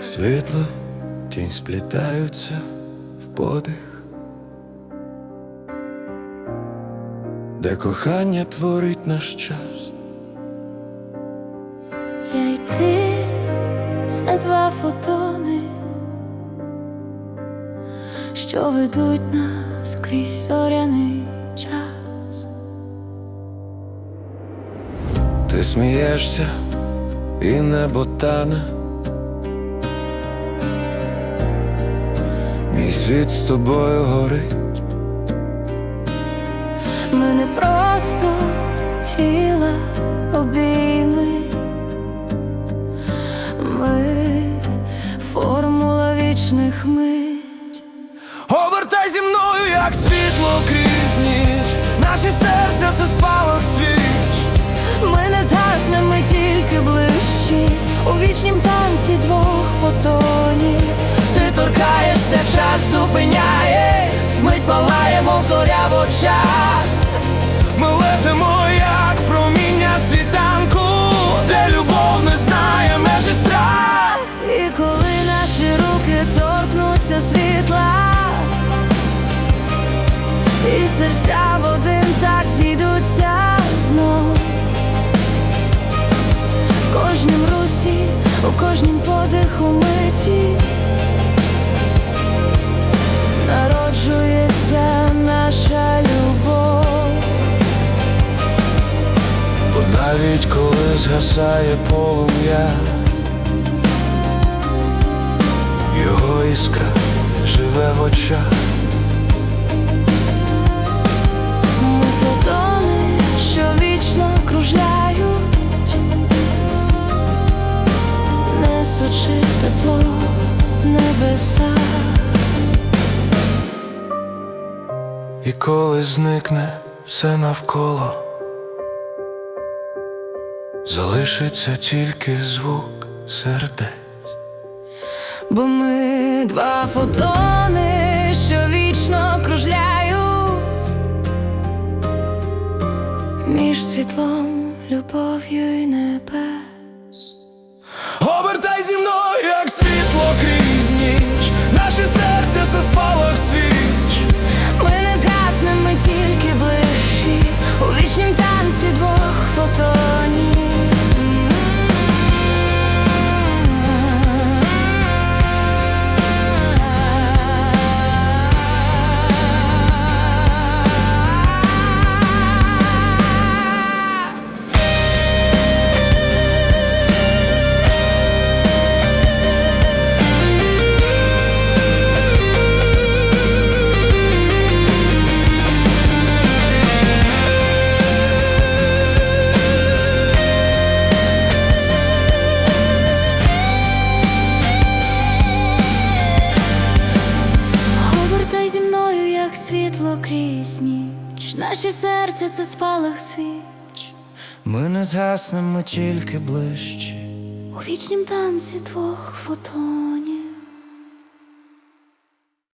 Світло, тінь сплітаються в подих, де кохання творить наш час. Я й ти це два фотони, що ведуть нас крізь зоряний час. Ти смієшся і небо тане. Мій світ з тобою горить, Ми не просто тіла обійми, ми формула вічних мить. обертай зі мною, як світло крізь ніч, наші серця це спалах свіч. Ми не згаснемо, ми тільки ближчі у вічнім танці двох фотонів. Ти торкаєшся, час зупиняєш, мить палаємо зоря в очах. Ми летимо, як проміння світанку, де любов не знає межі страх. І коли наші руки торкнуться світла, і серця в один так зійдуться знов. В кожнім русі, у кожнім подиху миті навіть коли згасає полум'я, його іскра живе в очах. Ми фотони, що вічно кружляють, несучи тепло небеса. І коли зникне все навколо, залишиться тільки звук сердець. Бо ми два фотони, що вічно кружляють між світлом, любов'ю і небес. Зі мною, як світло крізь ніч. Наші серця це спалах свіч. Ми не згаснемо, тільки ближче. У вічнім танці двох фотонів.